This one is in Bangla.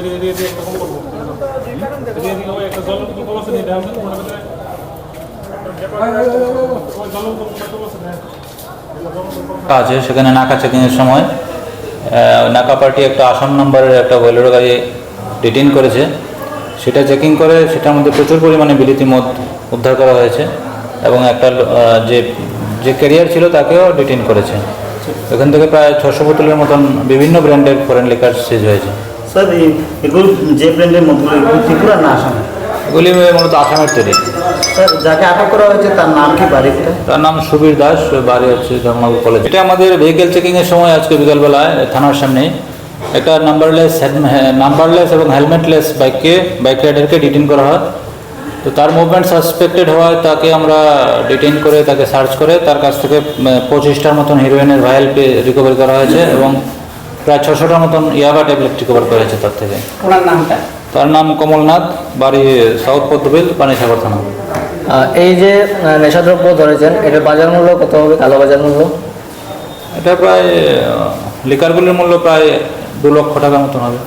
দিয়ে দিয়ে দিয়ে এরকম করব দিয়ে দিয়ে ওই জল কল আছে নিয়ে দেওয়া ওই জল না আছে সেখানে নাকা চেকিংয়ের সময় নাকা পার্টি একটা আসাম নম্বরের একটা বোলেরো গাড়ি ডিটেন করেছে। সেটা চেকিং করে সেটার মধ্যে প্রচুর পরিমাণে বিলিতি মদ উদ্ধার করা হয়েছে এবং একটা যে যে ক্যারিয়ার ছিল তাকেও ডিটেন করেছে। এখান থেকে প্রায় ছশো বোতলের মতন বিভিন্ন ব্র্যান্ডের ফরেন লিকার সিজ হয়েছে। স্যার এগুলো যে ব্র্যান্ডের এগুলো ত্রিপুরা না আসামে এগুলি মূলত আসামের তৈরি। স্যার যাকে আটক করা হয়েছে তার নাম কি বাড়ি তার নাম সুবীর দাস বাড়ি হচ্ছে ধর্মনগর কলেজ এটা আমাদের ভেহিকেল চেকিংয়ের সময় আজকে বিকালবেলায় থানার সামনে। একটা নাম্বারলেস নাম্বারলেস এবং হেলমেটলেস বাইককে বাইক রাইডারকে ডিটেন করা হয়। তো তার মুভমেন্ট সাসপেক্টেড হওয়ায় তাকে আমরা ডিটেন করে তাকে সার্চ করে তার কাছ থেকে পঁচিশটার মতন হিরোইনের ভাইল রিকভারি করা হয়েছে এবং প্রায় ছশোটার মতন ইয়াবা ট্যাবলেট রিকভার করা হয়েছে তার থেকে। ওনার নামটা? তার নাম কমলনাথ বাড়ি সাউথ পদ্মবিল পানিসাগর থানা। এই যে নেশাদ্রব্য ধরেছেন এটা বাজার মূল্য কত হবে কালো বাজার মূল্য? এটা প্রায় লিকারগুলির মূল্য প্রায় দু লক্ষ টাকার মতন হবে।